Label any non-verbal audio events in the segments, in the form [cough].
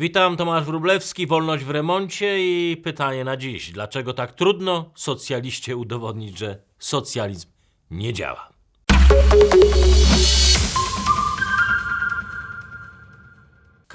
Witam, Tomasz Wróblewski, Wolność w remoncie i pytanie na dziś. Dlaczego tak trudno socjaliście udowodnić, że socjalizm nie działa?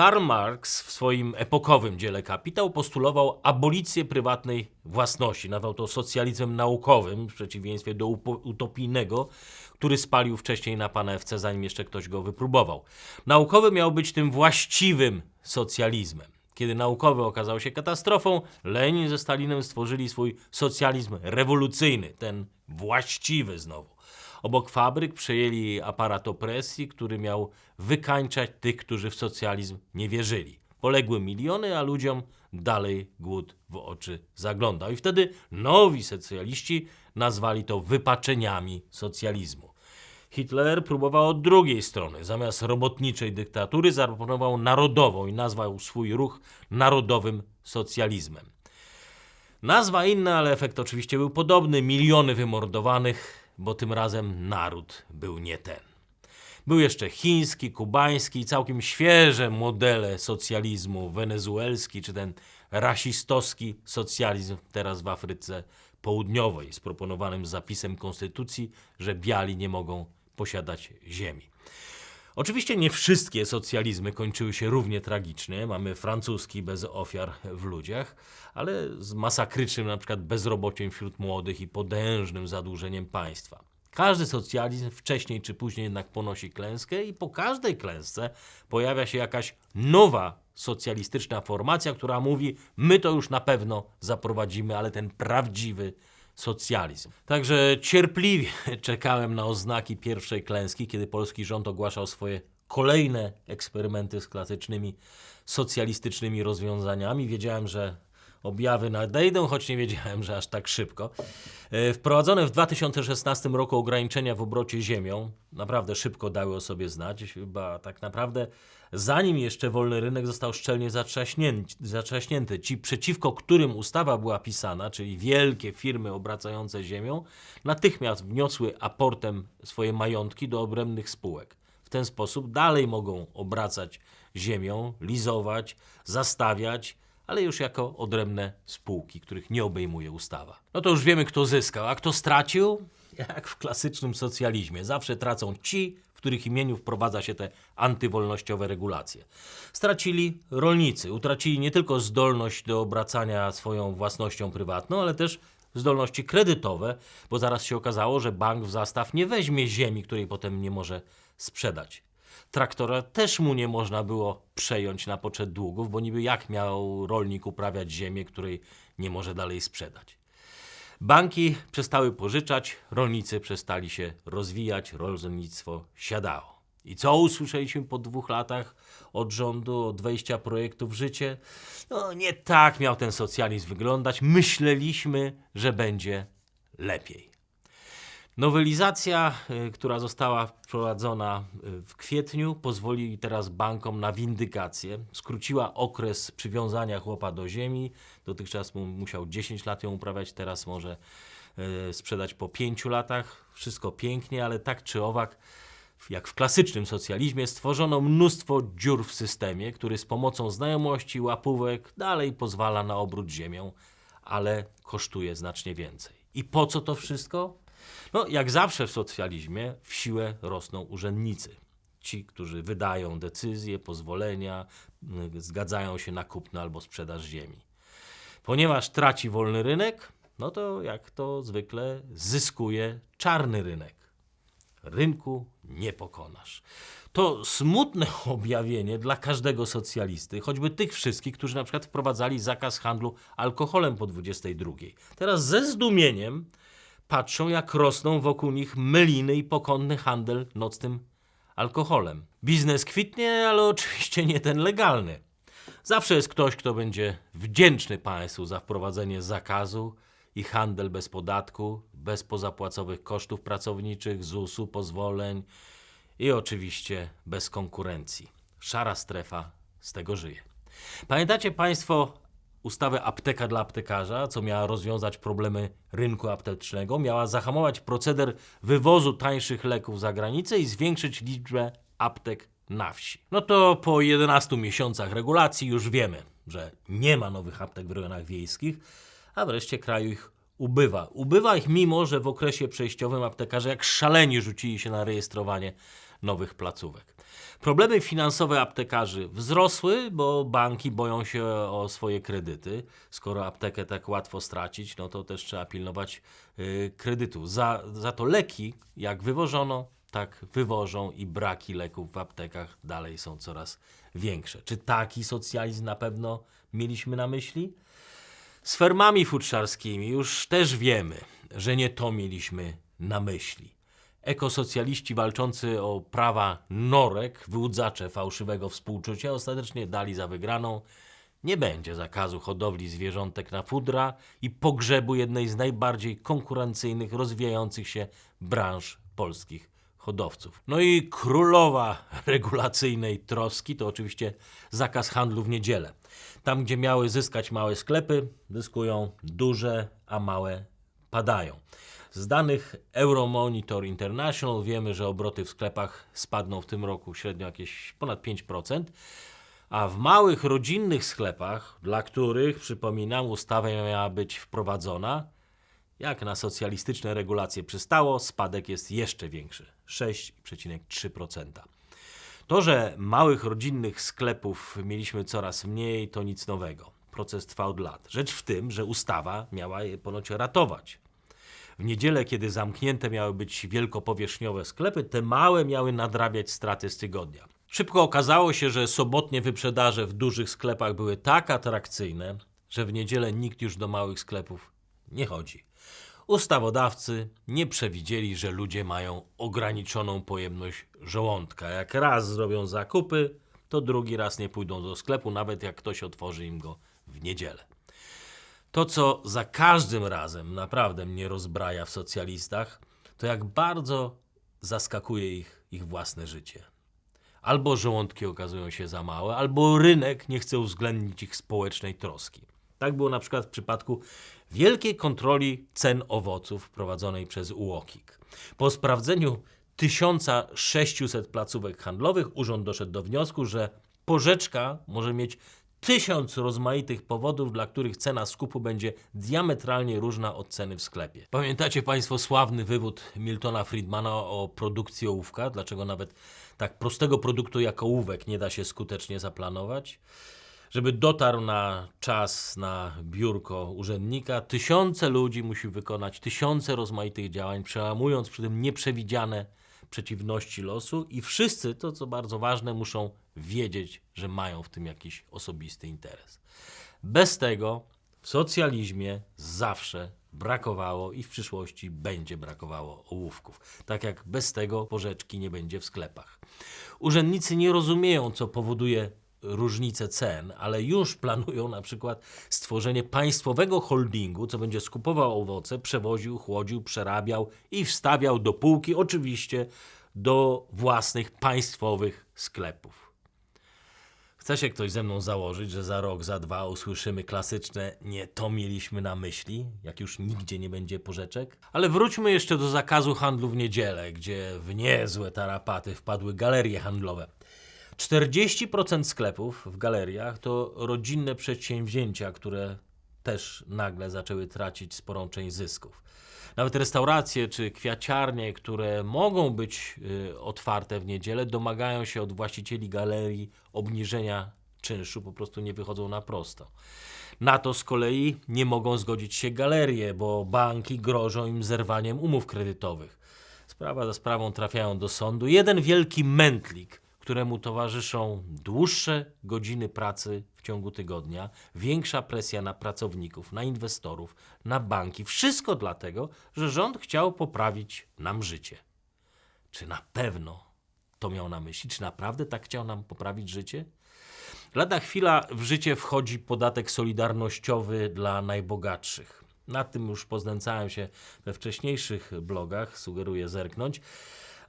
Karl Marx w swoim epokowym dziele Kapitał postulował abolicję prywatnej własności. Nazwał to socjalizmem naukowym, w przeciwieństwie do utopijnego, który spalił wcześniej na panewce, zanim jeszcze ktoś go wypróbował. Naukowy miał być tym właściwym socjalizmem. Kiedy naukowy okazał się katastrofą, Lenin ze Stalinem stworzyli swój socjalizm rewolucyjny, ten właściwy znowu. Obok fabryk przejęli aparat opresji, który miał wykańczać tych, którzy w socjalizm nie wierzyli. Poległy miliony, a ludziom dalej głód w oczy zaglądał. I wtedy nowi socjaliści nazwali to wypaczeniami socjalizmu. Hitler próbował od drugiej strony. Zamiast robotniczej dyktatury zaproponował narodową i nazwał swój ruch narodowym socjalizmem. Nazwa inna, ale efekt oczywiście był podobny. Miliony wymordowanych, bo tym razem naród był nie ten. Był jeszcze chiński, kubański, całkiem świeże modele socjalizmu, wenezuelski czy ten rasistowski socjalizm teraz w Afryce Południowej z proponowanym zapisem konstytucji, że biali nie mogą posiadać ziemi. Oczywiście nie wszystkie socjalizmy kończyły się równie tragicznie. Mamy francuski bez ofiar w ludziach, ale z masakrycznym na przykład bezrobociem wśród młodych i potężnym zadłużeniem państwa. Każdy socjalizm wcześniej czy później jednak ponosi klęskę i po każdej klęsce pojawia się jakaś nowa socjalistyczna formacja, która mówi: My to już na pewno zaprowadzimy, ale ten prawdziwy socjalizm. Także cierpliwie [laughs] czekałem na oznaki pierwszej klęski, kiedy polski rząd ogłaszał swoje kolejne eksperymenty z klasycznymi socjalistycznymi rozwiązaniami. Wiedziałem, że objawy nadejdą, choć nie wiedziałem, że aż tak szybko. E, Wprowadzone w 2016 roku ograniczenia w obrocie ziemią naprawdę szybko dały o sobie znać, chyba tak naprawdę zanim jeszcze wolny rynek został szczelnie zatrzaśnięty. Ci przeciwko którym ustawa była pisana, czyli wielkie firmy obracające ziemią, natychmiast wniosły aportem swoje majątki do odrębnych spółek. W ten sposób dalej mogą obracać ziemią, lizować, zastawiać, ale już jako odrębne spółki, których nie obejmuje ustawa. No to już wiemy, kto zyskał, a kto stracił? Jak w klasycznym socjalizmie. Zawsze tracą ci, w których imieniu wprowadza się te antywolnościowe regulacje. Stracili rolnicy, utracili nie tylko zdolność do obracania swoją własnością prywatną, ale też zdolności kredytowe, bo zaraz się okazało, że bank w zastaw nie weźmie ziemi, której potem nie może sprzedać. Traktora też mu nie można było przejąć na poczet długów, bo niby jak miał rolnik uprawiać ziemię, której nie może dalej sprzedać. Banki przestały pożyczać, rolnicy przestali się rozwijać, rolnictwo siadało. I co usłyszeliśmy po dwóch latach od rządu, od wejścia projektu w życie? No nie tak miał ten socjalizm wyglądać. Myśleliśmy, że będzie lepiej. Nowelizacja, y, która została wprowadzona y, w kwietniu, pozwoli teraz bankom na windykację. Skróciła okres przywiązania chłopa do ziemi. Dotychczas mu musiał 10 lat ją uprawiać, teraz może y, sprzedać po 5 latach. Wszystko pięknie, ale tak czy owak, jak w klasycznym socjalizmie, stworzono mnóstwo dziur w systemie, który z pomocą znajomości, łapówek dalej pozwala na obrót ziemią, ale kosztuje znacznie więcej. I po co to wszystko? No, jak zawsze w socjalizmie, w siłę rosną urzędnicy. Ci, którzy wydają decyzje, pozwolenia, y, zgadzają się na kupno albo sprzedaż ziemi. Ponieważ traci wolny rynek, no to jak to zwykle zyskuje czarny rynek. Rynku nie pokonasz. To smutne [laughs] objawienie dla każdego socjalisty, choćby tych wszystkich, którzy na przykład wprowadzali zakaz handlu alkoholem po 22. Teraz ze zdumieniem patrzą, jak rosną wokół nich meliny i pokonny handel nocnym alkoholem. Biznes kwitnie, ale oczywiście nie ten legalny. Zawsze jest ktoś, kto będzie wdzięczny państwu za wprowadzenie zakazu i handel bez podatku, bez pozapłacowych kosztów pracowniczych, ZUS-u, pozwoleń i oczywiście bez konkurencji. Szara strefa z tego żyje. Pamiętacie Państwo ustawę apteka dla aptekarza, co miała rozwiązać problemy rynku aptecznego, miała zahamować proceder wywozu tańszych leków za granicę i zwiększyć liczbę aptek na wsi. No to po 11 miesiącach regulacji już wiemy, że nie ma nowych aptek w rejonach wiejskich, a wreszcie kraju ich ubywa. Ubywa ich mimo, że w okresie przejściowym aptekarze jak szaleni rzucili się na rejestrowanie nowych placówek. Problemy finansowe aptekarzy wzrosły, bo banki boją się o swoje kredyty. Skoro aptekę tak łatwo stracić, no to też trzeba pilnować y, kredytu. Za, za to leki, jak wywożono, tak wywożą i braki leków w aptekach dalej są coraz większe. Czy taki socjalizm na pewno mieliśmy na myśli? Z fermami futrzarskimi już też wiemy, że nie to mieliśmy na myśli. Ekosocjaliści walczący o prawa norek, wyłudzacze fałszywego współczucia ostatecznie dali za wygraną. Nie będzie zakazu hodowli zwierzątek na fudra i pogrzebu jednej z najbardziej konkurencyjnych, rozwijających się branż polskich hodowców. No i królowa regulacyjnej troski to oczywiście zakaz handlu w niedzielę. Tam, gdzie miały zyskać małe sklepy, zyskują duże, a małe padają. Z danych Euromonitor International wiemy, że obroty w sklepach spadną w tym roku średnio jakieś ponad 5%, a w małych rodzinnych sklepach, dla których, przypominam, ustawa miała być wprowadzona, jak na socjalistyczne regulacje przystało, spadek jest jeszcze większy 6,3%. To, że małych rodzinnych sklepów mieliśmy coraz mniej, to nic nowego. Proces trwa od lat. Rzecz w tym, że ustawa miała je ponoć ratować. W niedzielę, kiedy zamknięte miały być wielkopowierzchniowe sklepy, te małe miały nadrabiać straty z tygodnia. Szybko okazało się, że sobotnie wyprzedaże w dużych sklepach były tak atrakcyjne, że w niedzielę nikt już do małych sklepów nie chodzi. Ustawodawcy nie przewidzieli, że ludzie mają ograniczoną pojemność żołądka. Jak raz zrobią zakupy, to drugi raz nie pójdą do sklepu, nawet jak ktoś otworzy im go w niedzielę. To, co za każdym razem naprawdę mnie rozbraja w socjalistach, to jak bardzo zaskakuje ich ich własne życie. Albo żołądki okazują się za małe, albo rynek nie chce uwzględnić ich społecznej troski. Tak było na przykład w przypadku wielkiej kontroli cen owoców prowadzonej przez UOKiK. Po sprawdzeniu 1600 placówek handlowych urząd doszedł do wniosku, że porzeczka może mieć tysiąc rozmaitych powodów, dla których cena skupu będzie diametralnie różna od ceny w sklepie. Pamiętacie Państwo sławny wywód Miltona Friedmana o produkcji ołówka? Dlaczego nawet tak prostego produktu jak ołówek nie da się skutecznie zaplanować? Żeby dotarł na czas na biurko urzędnika, tysiące ludzi musi wykonać tysiące rozmaitych działań, przełamując przy tym nieprzewidziane przeciwności losu i wszyscy, to co bardzo ważne, muszą wiedzieć, że mają w tym jakiś osobisty interes. Bez tego w socjalizmie zawsze brakowało i w przyszłości będzie brakowało ołówków. Tak jak bez tego porzeczki nie będzie w sklepach. Urzędnicy nie rozumieją, co powoduje różnice cen, ale już planują na przykład stworzenie państwowego holdingu, co będzie skupował owoce, przewoził, chłodził, przerabiał i wstawiał do półki, oczywiście do własnych państwowych sklepów. Chce się ktoś ze mną założyć, że za rok, za dwa usłyszymy klasyczne nie to mieliśmy na myśli, jak już nigdzie nie będzie porzeczek? Ale wróćmy jeszcze do zakazu handlu w niedzielę, gdzie w niezłe tarapaty wpadły galerie handlowe. 40% sklepów w galeriach to rodzinne przedsięwzięcia, które też nagle zaczęły tracić sporą część zysków. Nawet restauracje czy kwiaciarnie, które mogą być y, otwarte w niedzielę, domagają się od właścicieli galerii obniżenia czynszu, po prostu nie wychodzą na prosto. Na to z kolei nie mogą zgodzić się galerie, bo banki grożą im zerwaniem umów kredytowych. Sprawa za sprawą trafiają do sądu. Jeden wielki mętlik, któremu towarzyszą dłuższe godziny pracy w ciągu tygodnia, większa presja na pracowników, na inwestorów, na banki. Wszystko dlatego, że rząd chciał poprawić nam życie. Czy na pewno to miał na myśli? Czy naprawdę tak chciał nam poprawić życie? Lada chwila w życie wchodzi podatek solidarnościowy dla najbogatszych. Nad tym już poznęcałem się we wcześniejszych blogach, sugeruję zerknąć,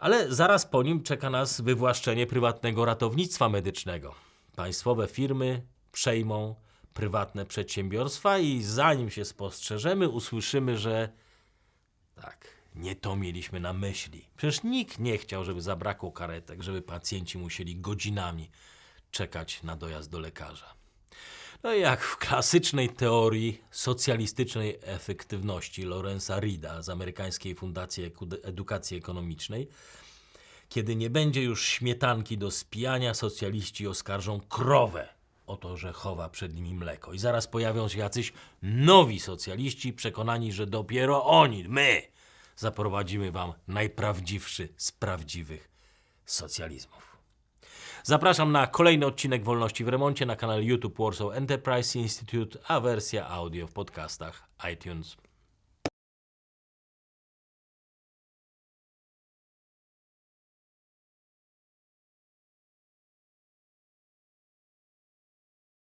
ale zaraz po nim czeka nas wywłaszczenie prywatnego ratownictwa medycznego. Państwowe firmy przejmą prywatne przedsiębiorstwa i zanim się spostrzeżemy, usłyszymy, że tak, Nie to mieliśmy na myśli. Przecież nikt nie chciał, żeby zabrakło karetek, żeby pacjenci musieli godzinami czekać na dojazd do lekarza. No jak w klasycznej teorii socjalistycznej efektywności Lorenza Rida z Amerykańskiej Fundacji Edukacji Ekonomicznej, kiedy nie będzie już śmietanki do spijania, socjaliści oskarżą krowę o to, że chowa przed nimi mleko. I zaraz pojawią się jacyś nowi socjaliści przekonani, że dopiero oni, my, zaprowadzimy wam najprawdziwszy z prawdziwych socjalizmów. Zapraszam na kolejny odcinek Wolności w Remoncie na kanale YouTube Warsaw Enterprise Institute, a wersja audio w podcastach iTunes.